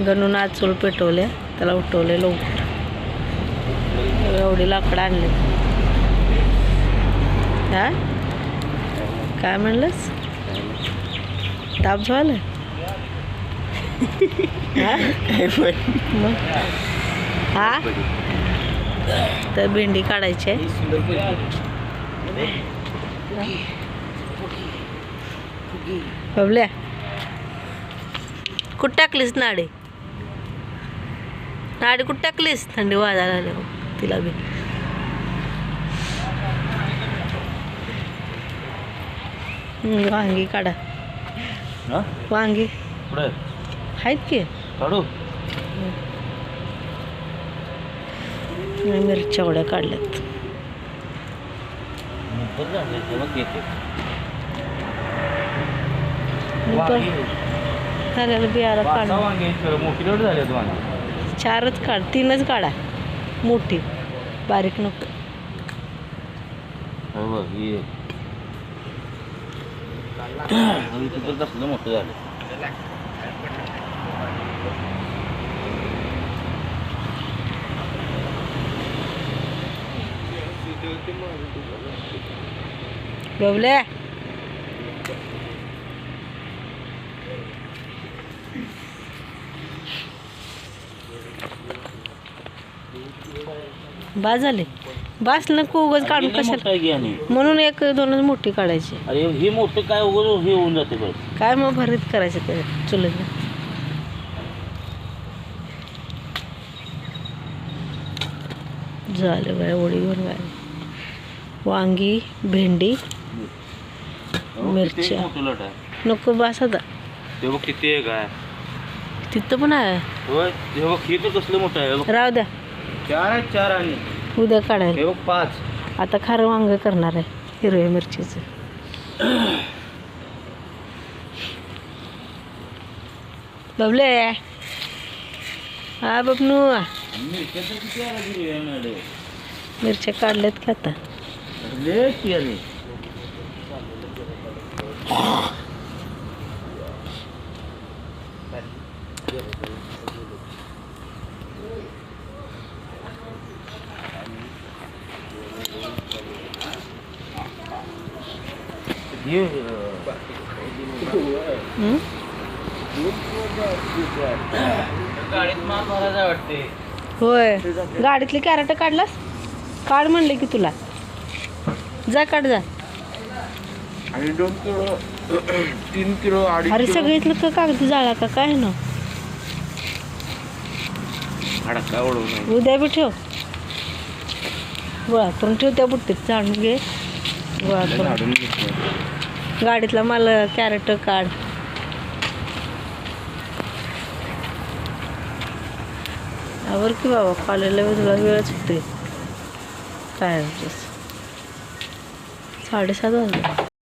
गणून आज चूल पेटवल्या त्याला उठवले लवकर. एवढी लाकडं आणले. हा? काय म्हणलंस? ताप झालं हा? मग? तर भेंडी काढायची आहे. बबल्या कुठं टाकलीस नाडी नाडी? कुठं टाकलीस? थंडी वाजायला बघ तिला बी. वांगी काढा. वांगी. आहेत की? काढू. मी मिरच्या एवढ्या काढल्यात. झालेलं बियाला काढ मोठी झाले तुम्हाला चारच काढ तीनच काढा. मोठी. बारीक नको. मोठं झालं. बबले. बास झाले. बास नको उगाच काढून कशाला? म्हणून एक दोनच मोठी काढायची. अरे हे मोठं काय उघड हे होऊन जाते बरं. काय मग भरीत करायचं ते? चुलीत झालं बाय ओळी घेऊन काय वांगी भेंडी मिरच्या. आहे. नको बास आता. ते बघ किती आहे. काय तिथं पण आहे. होय हे बघ हे तर कसलं मोठं आहे. राहू द्या. चार आहेत चार आणि उद्या काढायला. हे बघ पाच. आता खारं वांग करणार आहे हिरव्या मिरचीचं. बबले. हा बबनू. मिरच्या तर किती आला मॅडम मिरच्या काढल्यात का आता? लय हं? होय. गाडीतली कॅरेट काढलास? काढ म्हणले की तुला. जा काढ जा. आणि दोन किलो तीन किलो अरे सगळे इथलं का कागद जाळा का? काय ना उद्या बी ठेव गोळा करून ठेव त्या बुट्टीत. जाणून घे. गोळा करून. गाडीतला माल कॅरेट काढ. आवर की बाबा कॉलेजला तुला वेळच होते काय साडेसात वाजले.